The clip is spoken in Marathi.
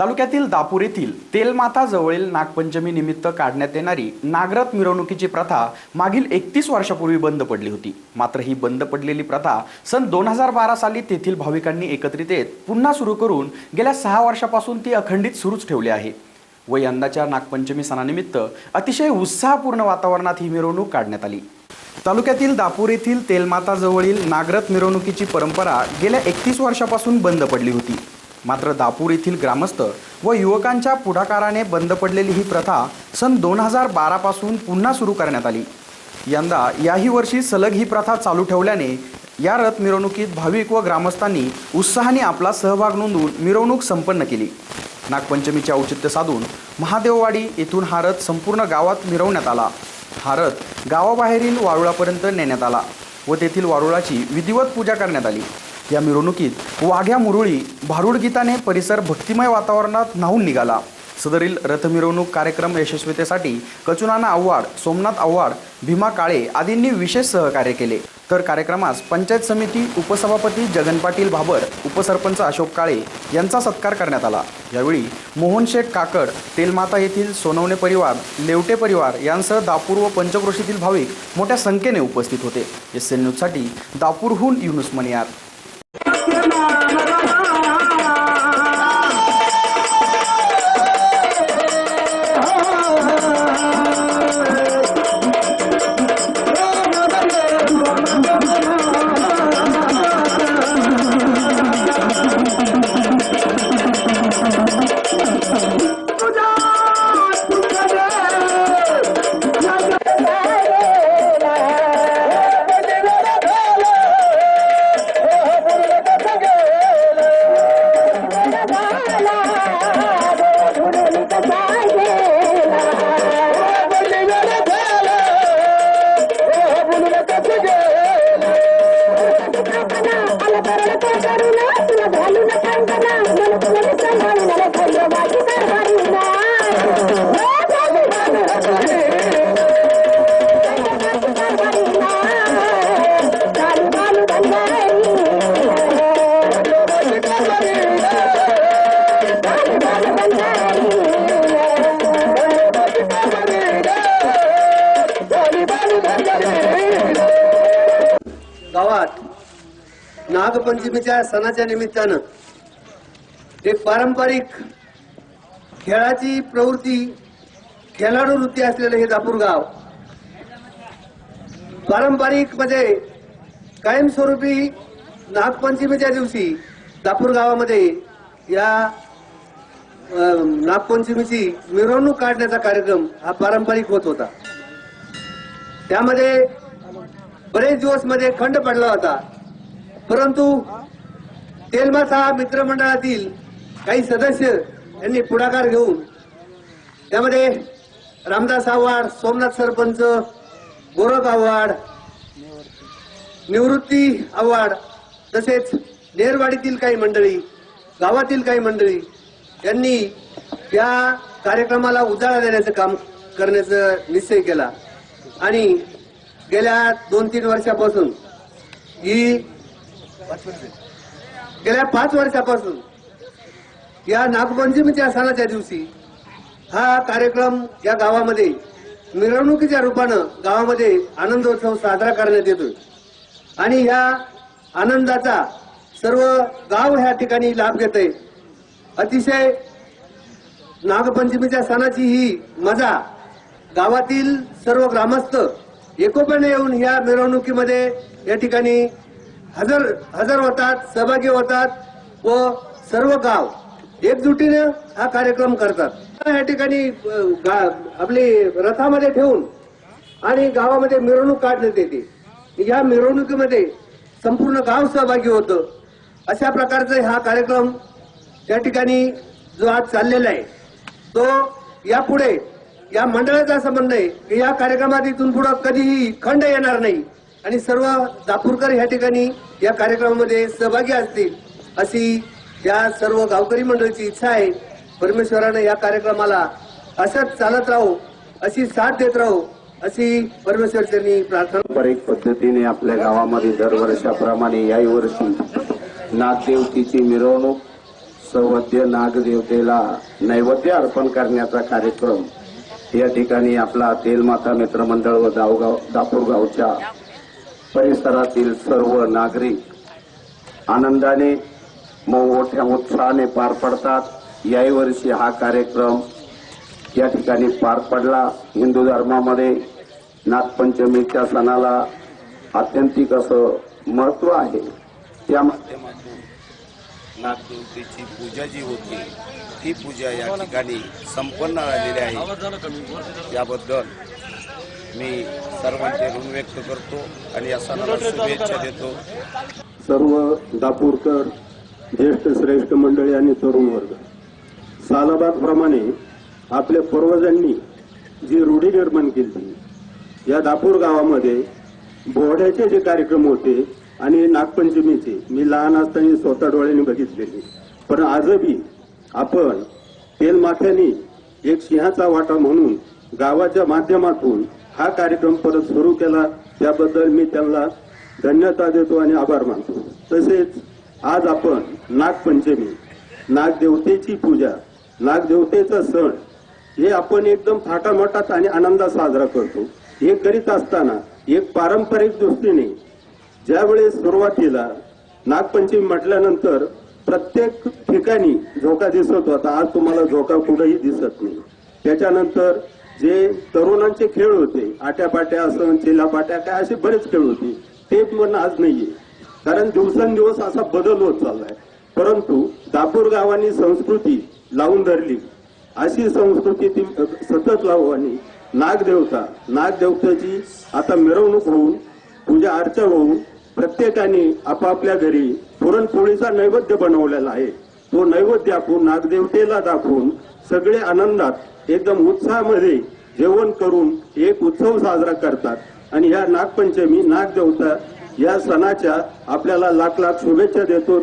तालुक्यातील दापूर येथील तेलमाता जवळील नागपंचमी निमित्त काढण्यात येणारी नागरथ मिरवणुकीची प्रथा मागील एकतीस वर्षापूर्वी बंद पडली होती. मात्र ही बंद पडलेली प्रथा सन दोन हजार बारा साली तेथील भाविकांनी एकत्रित येत पुन्हा सुरू करून गेल्या सहा वर्षापासून ती अखंडित सुरूच ठेवली आहे. व यंदाच्या नागपंचमी सणानिमित्त अतिशय उत्साहपूर्ण वातावरणात ही मिरवणूक काढण्यात आली. तालुक्यातील दापूर येथील तेलमाताजवळील नागरथ मिरवणुकीची परंपरा गेल्या एकतीस वर्षापासून बंद पडली होती. मात्र दापूर येथील ग्रामस्थ व युवकांच्या पुढाकाराने बंद पडलेली ही प्रथा सन दोन हजार बारापासून पुन्हा सुरू करण्यात आली. यंदा याही वर्षी सलग ही प्रथा चालू ठेवल्याने या रथ मिरवणुकीत भाविक व ग्रामस्थांनी उत्साहाने आपला सहभाग नोंदवून मिरवणूक संपन्न केली. नागपंचमीचे औचित्य साधून महादेववाडी येथून हा रथ संपूर्ण गावात मिरवण्यात आला. हा रथ गावाबाहेरील वारुळापर्यंत नेण्यात आला व तेथील वारुळाची विधिवत पूजा करण्यात आली. या मिरवणुकीत वाघ्या मुरुळी भारुडगीताने परिसर भक्तिमय वातावरणात न्हावून निघाला. सदरील रथ मिरवणूक कार्यक्रम यशस्वीतेसाठी कचुनाना आव्हाड सोमनाथ आव्हाड भीमा काळे आदींनी विशेष सहकार्य केले. तर कार्यक्रमास पंचायत समिती उपसभापती जगन पाटील भाबर उपसरपंच अशोक काळे यांचा सत्कार करण्यात आला. यावेळी मोहन शेठ काकड तेलमाता येथील सोनवणे परिवार लेवटे परिवार यांसह दापूर व पंचक्रोशीतील भाविक मोठ्या संख्येने उपस्थित होते. एस एन न्यूजसाठी दापूरहून युनुस मनियार. नागपंचमीच्या सणाच्या निमित्तानं एक पारंपरिक खेळाची प्रवृत्ती खेळाडू वृत्ती असलेलं हे दापूर गाव. पारंपरिक म्हणजे कायमस्वरूपी नागपंचमीच्या दिवशी दापूर गावामध्ये या नागपंचमीची मिरवणूक काढण्याचा कार्यक्रम हा पारंपरिक होत होता. त्यामध्ये बरेच दिवसमध्ये खंड पडला होता. परंतु तेलमासा मित्रमंडळातील काही सदस्य यांनी पुढाकार घेऊन त्यामध्ये रामदास आव्हाड सोमनाथ सरपंच गोरख आव्हाड निवृत्ती आव्हाड तसेच नेरवाडीतील काही मंडळी गावातील काही मंडळी यांनी या कार्यक्रमाला उजाळा देण्याचं काम करण्याचा निश्चय केला. आणि गेल्या दोन तीन वर्षापासून ही गेल्या पाच वर्षापासून या नागपंचमीच्या सणाच्या दिवशी हा कार्यक्रम या गावामध्ये मिरवणुकीच्या रूपानं गावामध्ये आनंदोत्सव साजरा करण्यात येतोय. आणि ह्या आनंदाचा सर्व गाव ह्या ठिकाणी लाभ घेत आहे अतिशय नागपंचमीच्या सणाची ही मजा गावातील सर्व ग्रामस्थ एकोप्याने येऊन ह्या मिरवणुकीमध्ये या ठिकाणी हजर हजर होतात सहभागी होतात व सर्व गाव एकजुटीने हा कार्यक्रम करतात. या ठिकाणी गा- आपली रथामध्ये ठेवून आणि गावामध्ये मिरवणूक काढण्यात येते. या मिरवणुकीमध्ये संपूर्ण गाव सहभागी होतं. अशा प्रकारचा हा कार्यक्रम या ठिकाणी जो आज चाललेला आहे तो यापुढे या मंडळाचा संबंध आहे की या कार्यक्रमात इथून पुढे कधीही खंड येणार नाही. आणि सर्व दापूरकर या ठिकाणी या कार्यक्रमामध्ये सहभागी असतील अशी या सर्व गावकरी मंडळीची इच्छा आहे. परमेश्वरानं या कार्यक्रमाला असंच चालत राहू अशी साथ देत राहू अशी परमेश्वरच्यांनी प्रार्थना पारंपरिक पद्धतीने आपल्या गावामध्ये दरवर्षाप्रमाणे याही वर्षी नागदेवतीची मिरवणूक सौवद्य नागदेवतेला नैवेद्य अर्पण करण्याचा कार्यक्रम या ठिकाणी आपला तेलमाता मित्रमंडळ व दावगाव दापूर गावच्या परिसरातील सर्व नागरिक आनंदाने मोठ्या उत्साहाने पार पडतात. याही वर्षी हा कार्यक्रम या ठिकाणी पार पडला. हिंदू धर्मामध्ये नागपंचमीच्या सणाला आत्यंतिक असं महत्त्व आहे. त्या माध्यमातून नागदेवतेची पूजा जी होती ती पूजा या ठिकाणी संपन्न झालेली आहे. याबद्दल मी सर्वांचे ऋण व्यक्त करतो आणि या सणाला शुभेच्छा देतो. सर्व दापूरकर ज्येष्ठ श्रेष्ठ मंडळी आणि तरुण वर्ग. सालाबादप्रमाणे आपल्या पूर्वजांनी जी रूढी निर्माण केली या दापूर गावामध्ये बोहड्याचे जे कार्यक्रम होते आणि नागपंचमीचे मी लहान असताना स्वतः डोळ्यांनी बघितलेले. पण आजही आपण तेलमाथ्याने एक सिंहाचा वाटा म्हणून गावाच्या माध्यमातून हा कार्यक्रम परत सुरू केला त्याबद्दल मी त्यांना धन्यता देतो आणि आभार मानतो. तसेच आज आपण नागपंचमी नागदेवतेची पूजा नागदेवतेचा सण हे आपण एकदम थाटामाटात आणि आनंदात साजरा करतो. हे करीत असताना एक पारंपरिक दृष्टीने ज्यावेळेस सुरुवातीला नागपंचमी म्हटल्यानंतर प्रत्येक ठिकाणी झोका दिसत होता. आज तुम्हाला झोका कुठेही दिसत नाही. त्याच्यानंतर जे तरुणांचे खेळ होते आट्यापाट्या असं चिलापाट्या काय असे बरेच खेळ होते ते पण आज नाहीये. कारण दिवसेंदिवस असा बदल होत चाललाय. परंतु दापूर गावांनी संस्कृती लावून धरली. अशी संस्कृती ती सतत लावू आणि नागदेवता नागदेवतेची आता मिरवणूक होऊन पूजा अर्चा होऊन प्रत्येकाने आपापल्या घरी पुरणपोळीचा नैवेद्य बनवलेला आहे. तो नैवेद्य आपण नागदेवतेला दाखवून सगळे आनंदात एकदम उत्साहामध्ये जेवण करून एक उत्सव साजरा करतात. आणि ह्या नागपंचमी नागदेवता या सणाच्या आपल्याला लाख लाख शुभेच्छा देतो.